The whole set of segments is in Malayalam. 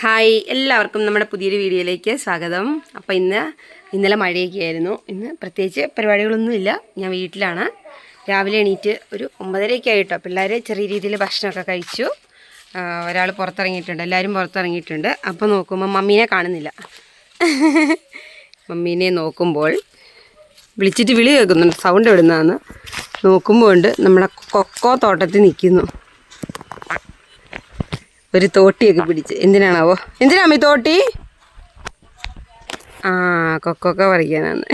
ഹായ് എല്ലാവർക്കും നമ്മുടെ പുതിയൊരു വീഡിയോയിലേക്ക് സ്വാഗതം. അപ്പോൾ ഇന്ന് ഇന്നലെ മഴയൊക്കെ ആയിരുന്നു. ഇന്ന് പ്രത്യേകിച്ച് പരിപാടികളൊന്നുമില്ല. ഞാൻ വീട്ടിലാണ്. രാവിലെ എണീറ്റ് ഒരു ഒമ്പതരയൊക്കെ ആയിട്ടോ. പിള്ളേർ ചെറിയ രീതിയിൽ ഭക്ഷണമൊക്കെ കഴിച്ചു. ഒരാൾ പുറത്തിറങ്ങിയിട്ടുണ്ട്. എല്ലാവരും പുറത്തിറങ്ങിയിട്ടുണ്ട്. അപ്പോൾ നോക്കുമ്പോൾ മമ്മീനെ കാണുന്നില്ല. മമ്മീനെ നോക്കുമ്പോൾ വിളിച്ചിട്ട് വിളി കേൾക്കുന്നുണ്ട്. സൗണ്ട് ഇടുന്നതാണ് നോക്കുമ്പോൾ ഉണ്ട് നമ്മുടെ കൊക്കോ തോട്ടത്തിൽ നിൽക്കുന്നു. ഒരു തോട്ടിയൊക്കെ പിടിച്ച്. എന്തിനാണാവോ? എന്തിനാ ഈ തോട്ടി? ആ കൊക്കൊക്കെ പറിക്കാനാണ്.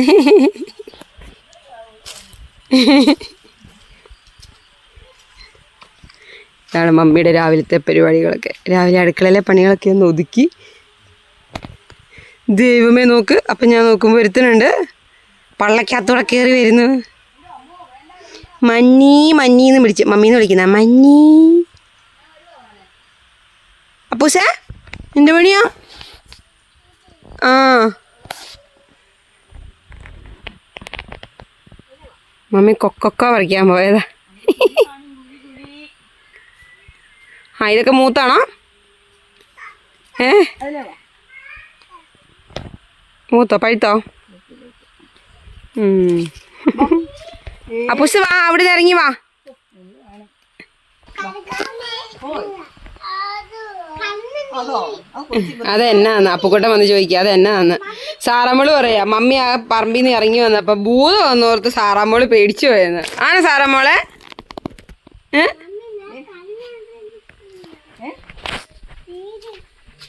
ഇതാണ് മമ്മിയുടെ രാവിലത്തെ പരിപാടികളൊക്കെ. രാവിലെ അടുക്കളയിലെ പണികളൊക്കെ ഒന്ന് ഒതുക്കി. ദൈവമേ നോക്ക്. അപ്പം ഞാൻ നോക്കുമ്പോൾ ഒരുത്തനുണ്ട്. പള്ളക്കകത്തൂടെ കയറി വരുന്നു. മഞ്ഞി മഞ്ഞീന്ന് വിളിച്ച്. മമ്മീന്ന് വിളിക്കുന്ന മഞ്ഞി അപ്പൂസ എന്ത് പണിയാ? ആ. മമ്മി കൊക്കൊക്ക പറിക്കാൻ പോയതാ. ആ ഇതൊക്കെ മൂത്താണോ? ഏ? മൂത്തോ പഴുത്തോ. അപ്പൂസ് വാ അവിടെ ഇറങ്ങി വാ. അതെന്നാന്ന്? അപ്പുക്കുട്ടൻ വന്ന് ചോദിക്കുക അതെന്നാന്ന്? സാറമ്മൾ പറയാ മമ്മി ആ പറമ്പിൽ നിന്ന് ഇറങ്ങി വന്നപ്പോ ഭൂതം വന്നോർത്ത് സാറാമ്മോൾ പേടിച്ചു പോയെന്ന്. ആണ് സാറാമ്മോളെ? ഏ?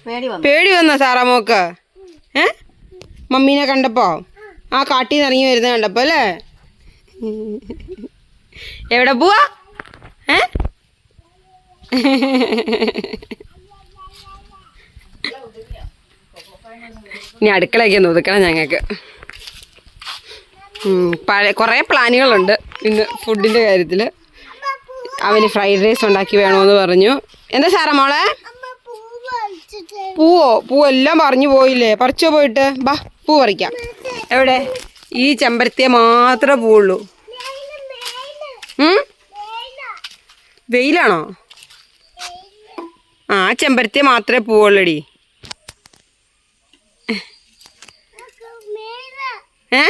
പേടി വന്നു? പേടി വന്നോ സാറാമ്മോക്ക്? ഏ? മമ്മീനെ കണ്ടപ്പോ? ആ കാട്ടിൽ നിന്ന് ഇറങ്ങി വരുന്ന കണ്ടപ്പോ അല്ലേ? എവിടെ പോവാ? ഏ? ഇനി അടുക്കളയൊക്കെ ഒന്ന് ഒതുക്കണം ഞങ്ങൾക്ക് പഴയ കുറേ പ്ലാനുകളുണ്ട്. ഇന്ന് ഫുഡിന്റെ കാര്യത്തിൽ അവന് ഫ്രൈഡ് റൈസ് ഉണ്ടാക്കി വേണമെന്ന് പറഞ്ഞു. എന്താ സാറാ മോളെ? പൂവോ? പൂവെല്ലാം പറഞ്ഞു പോയില്ലേ? പറിച്ചോ പോയിട്ട്? ബാ പൂ പറിക്കാം. എവിടെ? ഈ ചെമ്പരത്തിയെ മാത്രമേ പൂവുള്ളൂ? വെയിലാണോ? ആ ചെമ്പരത്തിയെ മാത്രമേ പൂവുള്ളടി. ഏ?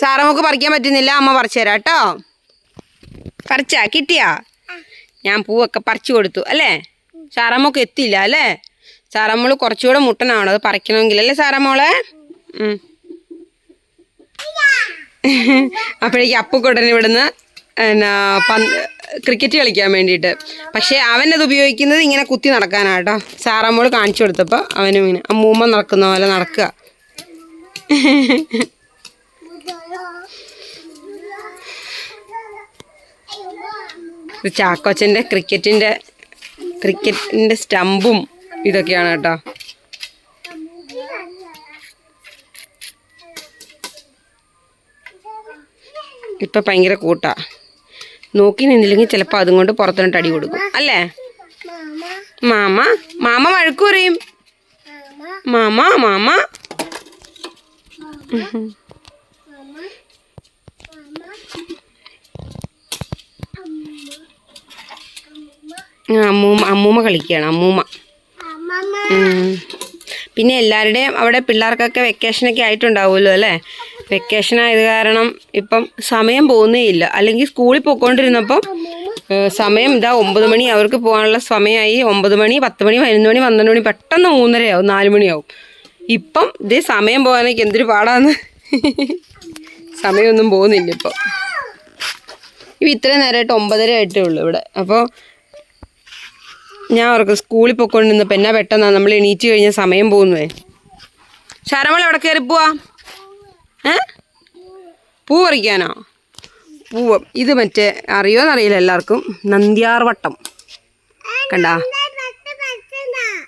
സാറമ്മക്ക് പറിക്കാൻ പറ്റുന്നില്ല. അമ്മ പറിച്ചു തരാം കേട്ടോ. പറിച്ചാ? കിട്ടിയാ? ഞാൻ പൂവൊക്കെ പറിച്ചു കൊടുത്തു അല്ലേ? സാറമ്മക്ക് എത്തിയില്ല അല്ലേ? സാറമ്മൾ കുറച്ചുകൂടെ മുട്ടനാണോ അത് പറിക്കണമെങ്കിൽ അല്ലേ സാറമ്മോളെ. അപ്പോഴേക്ക് അപ്പുക്കുട്ടൻ ഇവിടുന്ന് എന്നാ ക്രിക്കറ്റ് കളിക്കാൻ വേണ്ടിയിട്ട്. പക്ഷേ അവനത് ഉപയോഗിക്കുന്നത് ഇങ്ങനെ കുത്തി നടക്കാനാട്ടോ സാറമ്മോൾ കാണിച്ചു കൊടുത്തപ്പോൾ അവനും ഇങ്ങനെ അമ്മൂമ്മ നടക്കുന്ന പോലെ നടക്കുക. ഇത് ചാക്കോച്ചന്റെ ക്രിക്കറ്റിന്റെ ക്രിക്കറ്റിന്റെ സ്റ്റമ്പും ഇതൊക്കെയാണ് കേട്ടോ. ഇപ്പം ഭയങ്കര കൂട്ടാ. നോക്കി നിന്നില്ലെങ്കിൽ ചിലപ്പോൾ അതും കൊണ്ട് പുറത്തോട്ട് അടി കൊടുക്കും. അല്ലേ? മാമ മാമ വഴക്കു പറയും. മാമ. മാമ ആ, അമ്മൂമ്മ അമ്മൂമ്മ കളിക്കുകയാണ് അമ്മൂമ്മ. പിന്നെ എല്ലാവരുടെയും അവിടെ പിള്ളേർക്കൊക്കെ വെക്കേഷനൊക്കെ ആയിട്ടുണ്ടാവുമല്ലോ അല്ലേ? വെക്കേഷൻ ആയത് കാരണം ഇപ്പം സമയം പോകുന്നേ ഇല്ല അല്ലെങ്കിൽ സ്കൂളിൽ പോയിക്കൊണ്ടിരുന്നപ്പം സമയം ഇതാ ഒമ്പത് മണി അവർക്ക് പോകാനുള്ള സമയമായി. ഒമ്പത് മണി പത്ത് മണി പതിനൊന്ന് മണി പന്ത്രണ്ട് മണി പെട്ടെന്ന് മൂന്നരയാവും നാല് മണിയാവും. ഇപ്പം ഇതേ സമയം പോകാനൊക്കെ എന്തൊരു പാടാന്ന്. സമയമൊന്നും പോകുന്നില്ല ഇപ്പം. ഇപ്പം ഇത്രയും നേരമായിട്ട് ഒമ്പതര ആയിട്ടേ ഉള്ളൂ ഇവിടെ. അപ്പോൾ ഞാൻ ഓർക്കും സ്കൂളിൽ പൊയ്ക്കൊണ്ടിരുന്നപ്പോൾ എന്നാ പെട്ടെന്നാണ് നമ്മൾ എണീറ്റ് കഴിഞ്ഞ സമയം പോകുന്നേ. ശരമൾ എവിടെ കയറി പോവാ? ഏ? പൂ പറിക്കാനോ? പൂവ്. ഇത് മറ്റേ അറിയോന്നറിയില്ല എല്ലാവർക്കും. നന്ദ്യാർ വട്ടം. കണ്ടാ?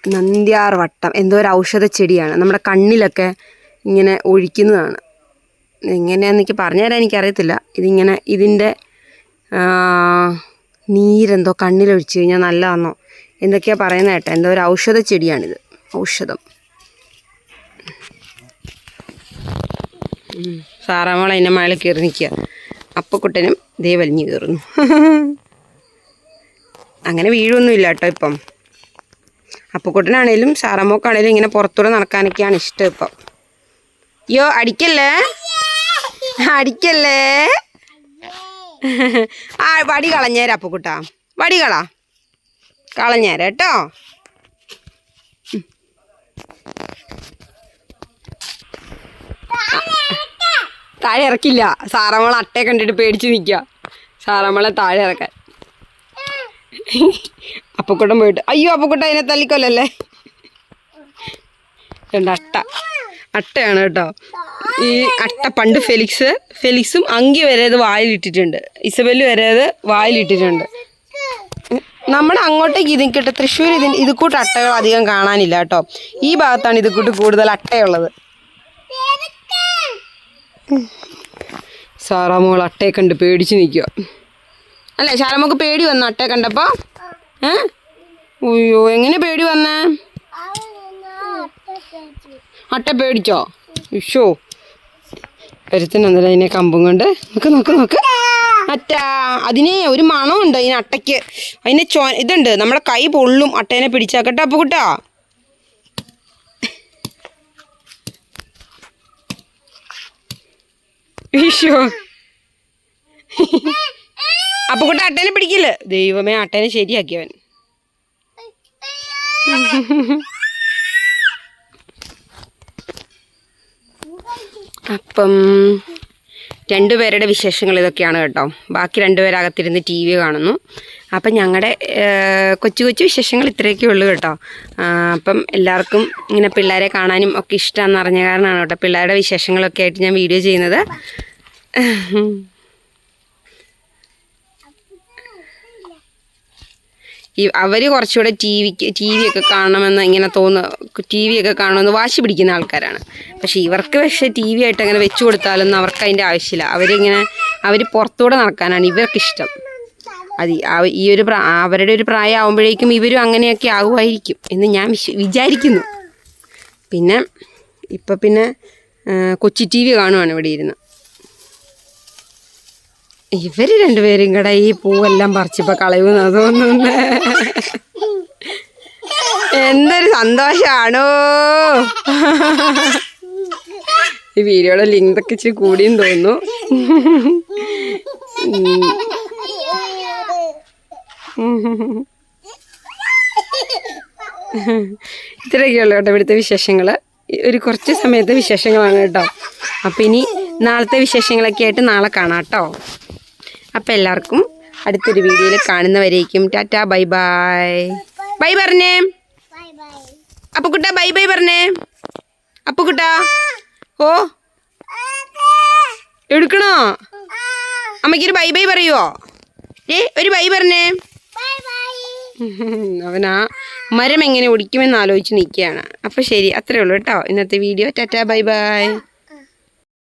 നന്ദ്യാർ വട്ടം. എന്തോ ഒരു ഔഷധ ചെടിയാണ്. നമ്മുടെ കണ്ണിലൊക്കെ ഇങ്ങനെ ഒഴിക്കുന്നതാണ്. എങ്ങനെയാണെന്ന് എനിക്ക് പറഞ്ഞുതരാൻ എനിക്കറിയത്തില്ല. ഇതിങ്ങനെ ഇതിന്റെ നീരെന്തോ കണ്ണിലൊഴിച്ച് കഴിഞ്ഞാൽ നല്ലതാണെന്നോ എന്തൊക്കെയാണ് പറയുന്നത് കേട്ടോ എന്തോ ഒരു ഔഷധ ചെടിയാണിത്. ഔഷധം. സാറാമോൾ അതിന്റെ മേളിൽ കയറി നിൽക്കുക. അപ്പക്കുട്ടനും ദേ വലിഞ്ഞു കയറുന്നു. അങ്ങനെ വീഴൊന്നുമില്ല കേട്ടോ ഇപ്പം. അപ്പക്കുട്ടനാണേലും സാറാമോക്കാണേലും ഇങ്ങനെ പുറത്തൂടെ നടക്കാനൊക്കെയാണ് ഇഷ്ടം ഇപ്പം. യോ അടിക്കല്ലേ? അടിക്കല്ലേ? ആ വടി കളഞ്ഞേരാ അപ്പക്കുട്ടാ. വടി കളാ. കളഞ്ഞേരാ കേട്ടോ. താഴെ ഇറക്കില്ല. സാറമ്മള അട്ടയെ കണ്ടിട്ട് പേടിച്ച് നിൽക്കുക സാറമ്മളെ താഴെ ഇറക്കാൻ. അപ്പക്കൂട്ടം പോയിട്ട് അയ്യോ അപ്പക്കൂട്ടം അതിനെ തല്ലിക്കൊല്ലല്ലേ? രണ്ട് അട്ട. അട്ടയാണ് കേട്ടോ. ഈ അട്ട പണ്ട് ഫെലിക്സ് ഫെലിക്സും അങ്കി വരെ അത് വായിലിട്ടിട്ടുണ്ട്. ഇസബെല്ല് വരെ അത് വായിലിട്ടിട്ടുണ്ട്. നമ്മുടെ അങ്ങോട്ടേക്ക് ഇതിക്കിട്ട് തൃശ്ശൂർ ഇതിന് ഇത് കൂട്ട് അട്ടകൾ അധികം കാണാനില്ല കേട്ടോ. ഈ ഭാഗത്താണ് ഇത് കൂട്ട് കൂടുതൽ അട്ടയുള്ളത്. സാറാമോൾ അട്ടയെ കണ്ട് പേടിച്ച് നിൽക്കുക അല്ലേ ശാരമോക്ക് പേടി വന്നു അട്ടയെ കണ്ടപ്പോ? ഏ? അയ്യോ എങ്ങനെ പേടി വന്നേ? അട്ട പേടിച്ചോ? ഇഷോ ഒരുത്തനൊന്നല്ല അതിനെ കമ്പും കൊണ്ട്. നോക്ക് നോക്ക് നോക്ക്. അറ്റ അതിന് ഒരു മണമുണ്ട് അതിന് അട്ടയ്ക്ക്. അതിന് ചോ ഇതുണ്ട്. നമ്മുടെ കൈ പൊള്ളും അട്ടേനെ പിടിച്ചാക്കട്ടെ അപ്പൊ കുട്ടാ. ഈശോ. അപ്പൊ കുട്ട അട്ടേനെ പിടിക്കില്ല ദൈവമേ അട്ടേനെ ശരിയാക്കിയവൻ. അപ്പം രണ്ടുപേരുടെ വിശേഷങ്ങൾ ഇതൊക്കെയാണ് കേട്ടോ. ബാക്കി രണ്ടുപേരകത്തിരുന്ന് ടി വി കാണുന്നു. അപ്പം ഞങ്ങളുടെ കൊച്ചു കൊച്ചു വിശേഷങ്ങൾ ഇത്രയൊക്കെ ഉള്ളൂ കേട്ടോ. അപ്പം എല്ലാവർക്കും ഇങ്ങനെ പിള്ളേരെ കാണാനും ഒക്കെ ഇഷ്ടമാണെന്ന് അറിഞ്ഞ കാരണമാണ് കേട്ടോ പിള്ളേരുടെ വിശേഷങ്ങളൊക്കെ ആയിട്ട് ഞാൻ വീഡിയോ ചെയ്യുന്നത്. ഈ അവർ കുറച്ചുകൂടെ ടി വിക്ക് ടി വി ഒക്കെ കാണണമെന്ന് ഇങ്ങനെ തോന്നുന്ന ടി വി ഒക്കെ കാണണമെന്ന് വാശി പിടിക്കുന്ന ആൾക്കാരാണ്. പക്ഷേ ഇവർക്ക് പക്ഷേ ടി വി ആയിട്ട് അങ്ങനെ വെച്ചു കൊടുത്താലൊന്നും അവർക്ക് അതിന്റെ ആവശ്യമില്ല. അവരിങ്ങനെ അവർ പുറത്തൂടെ നടക്കാനാണ് ഇവർക്കിഷ്ടം അത് ഈ- ഒരു അവരുടെ ഒരു പ്രായമാകുമ്പോഴേക്കും ഇവരും അങ്ങനെയൊക്കെ ആകുമായിരിക്കും എന്ന് ഞാൻ വിചാരിക്കുന്നു. പിന്നെ ഇപ്പം പിന്നെ കൊച്ചി ടി വി കാണുവാണ് ഇവിടെ ഇരുന്ന്. ഇവർ രണ്ടുപേരും കൂടെ ഈ പൂവെല്ലാം പറിച്ചിപ്പോ കളയുമെന്ന് എന്തൊരു സന്തോഷാണോ? ഈ വീഡിയോയുടെ ലിങ്ക് ഒക്കെ ഇച്ചിരി കൂടിയും തോന്നുന്നു. ഇത്രയൊക്കെയുള്ളൂ കേട്ടോ ഇവിടുത്തെ വിശേഷങ്ങൾ ഒരു കുറച്ച് സമയത്തെ വിശേഷങ്ങളാണ് കേട്ടോ. അപ്പം ഇനി നാളത്തെ വിശേഷങ്ങളൊക്കെ ആയിട്ട് നാളെ കാണാം കേട്ടോ. അപ്പം എല്ലാവർക്കും അടുത്തൊരു വീഡിയോയിൽ കാണുന്നവരേക്കും. Tata bye bye. ബൈ പറഞ്ഞേ. അപ്പുക്കുട്ട ബൈ ബൈ പറഞ്ഞേ. അപ്പുക്കുട്ട ഓ. എടുക്കണോ? അമ്മയ്ക്കൊരു ബൈ ബൈ പറയുവോ? ഏ ഒരു ബൈ പറഞ്ഞേ. അവനാ മരം എങ്ങനെ ഓടിക്കുമെന്ന് ആലോചിച്ച് നിൽക്കുകയാണ്. അപ്പോൾ ശരി അത്രേ ഉള്ളൂ കേട്ടോ. ഇന്നത്തെ വീഡിയോ. Tata bye by.